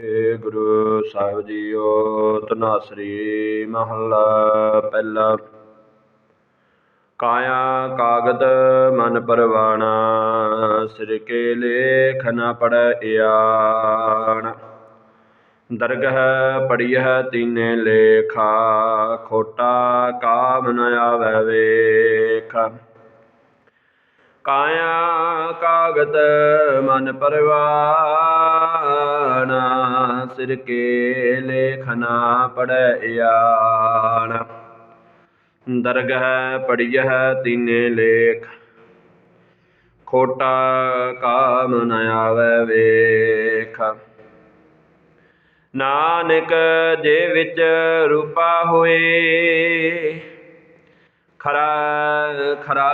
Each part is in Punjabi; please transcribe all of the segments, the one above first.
ਏ ਗੁਰੂ ਸਾਹਿਬ ਜੀਓ ਤਨਾਸਰੀ ਮਹੱਲਾ ਪਹਿਲਾ। ਕਾਇਆ ਕਾਗਦ ਮਨ ਪਰਵਾਣਾ, ਸਿਰ ਕੇ ਲੇਖ ਨ ਪੜਿਆਣ ਦਰਗਹ ਪੜੀਹ ਤੀਨੇ ਲੇਖਾ, ਖੋਟਾ ਕਾਮ ਨ ਆਵੈ ਵੇਖ। ਕਾਇਆ ਕਾਗਤ ਮਨ ਪਰਵਾਣਾ ਸਿਰ ਕੇ ਲੇਖਨਾ ਪੜਿਆਣ ਦਰਗਹ ਪੜੀਹ ਤੀਨੇ ਲੇਖ। ਖੋਟਾ ਕਾਮ ਨ ਆਵੈ ਵੇਖ। ਨਾਨਕ ਜੇ ਵਿੱਚ ਰੂਪਾ ਹੋਏ, ਖਰਾ ਖਰਾ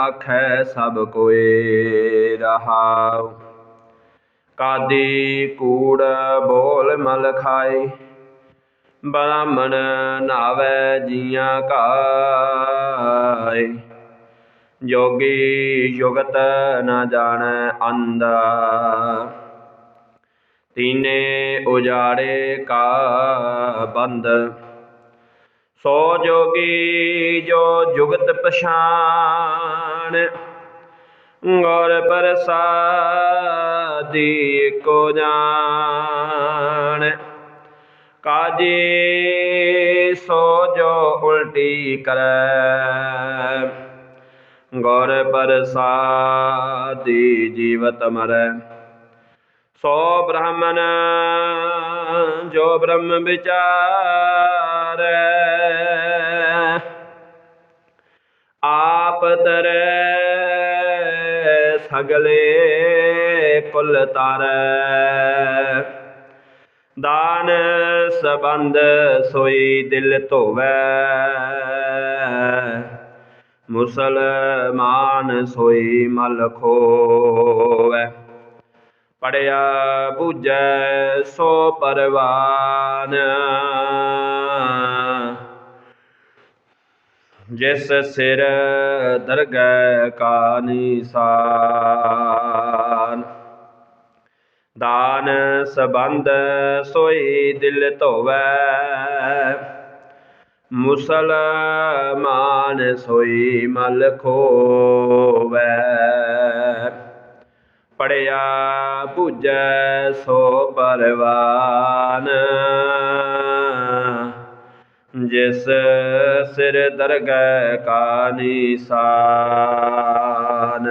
ਆਖੈ ਸਭ ਕੋਏ ਰਹਾਉ। ਕਾਦੀ ਕੂੜ ਬੋਲ ਮਲ ਖਾਏ। ਬ੍ਰਾਹਮਣ ਨਾਵੇ ਜੀਆਂ ਕਾਏ। ਜੋਗੀ ਜੁਗਤ ਨਾ ਜਾਣੈ ਅੰਦਾ ਤੀਨੇ ਉਜਾੜੇ ਕਾ ਬੰਦ। ਸੋ ਜੋਗੀ ਜੋ ਜੁਗਤ ਪਛਾਣ। ਗੁਰ ਪ੍ਰਸਾਦੀ ਕੋ ਜਾਣ ਕਾਜੀ ਸੋ ਜੋ ਉਲਟੀ ਕਰੈ ਗੁਰ ਪ੍ਰਸਾਦੀ ਜੀਵਤ ਮਰੈ ਸੋ ਬ੍ਰਾਹਮਣ ਜੋ ਬ੍ਰਹਮ ਵਿਚਾਰੈ ਆਪ ਤਰੈ ਸਗਲੇ ਕੁਲ ਤਾਰੈ। ਦਾਨ ਸਬੰਧ ਸੋਈ ਦਿਲ ਧੋਵੈ। ਮੁਸਲਮਾਨ ਸੋਈ ਮਲ ਖੋਵੈ। ਪੜਿਆ ਬੂਝੈ ਸੋ ਪਰਵਾਨ। ਜਿਸ ਸਿਰ ਦਰਗਹਿ ਕਾ ਨਿਸ਼ਾਨ। ਦਾਨ ਸਬੰਧ ਸੋਈ ਦਿਲ ਧੋਵੈ। ਮੁਸਲਮਾਨ ਸੋਈ ਮਲ ਖੋਵੈ। ਪੜਿਆ ਬੁਝੈ ਸੋ ਪਰਵਾਨ। ਜਿਸ ਸਿਰ ਦਰਗਹਿ ਕਾ ਨਿਸ਼ਾਨ